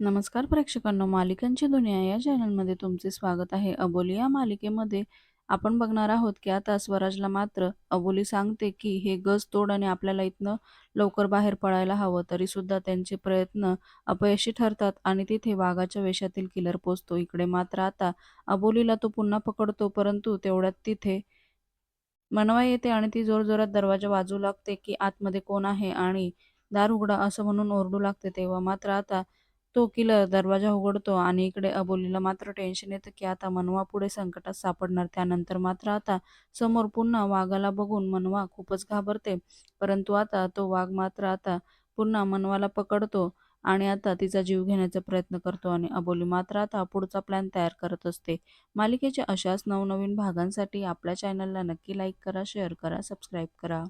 नमस्कार प्रेक्षकांनो मालिकांची दुनिया या चॅनलमध्ये तुमचे स्वागत आहे. अबोली या मालिकेमध्ये आपण बघणार आहोत की आता स्वराजला मात्र अबोली सांगते की हे गज तोड आणि आपल्याला इथनं लवकर बाहेर पळायला हवं तरी सुद्धा त्यांचे प्रयत्न अपयशी ठरतात आणि तिथे वाघाच्या वेशातील किलर पोचतो. इकडे मात्र आता अबोलीला तो पुन्हा पकडतो परंतु तेवढ्यात तिथे मनवा येते आणि ती जोरजोरात दरवाजा वाजू लागते की आतमध्ये कोण आहे आणि दार उघडा असं म्हणून ओरडू लागते. तेव्हा मात्र आता तो किलर दरवाजा उघडतो आणि इकडे अबोलीला मात्र टेन्शन येतं की आता मनवा पुढे संकटात सापडणार. त्यानंतर मात्र आता समोर पुन्हा वाघाला बघून मनवा खूपच घाबरते. परंतु आता तो वाघ मात्र आता पुन्हा मनवाला पकडतो आणि आता तिचा जीव घेण्याचा प्रयत्न करतो आणि अबोली मात्र आता पुढचा प्लॅन तयार करत असते. मालिकेच्या अशाच नवनवीन भागांसाठी आपल्या चॅनलला नक्की लाईक करा शेअर करा सबस्क्राईब करा.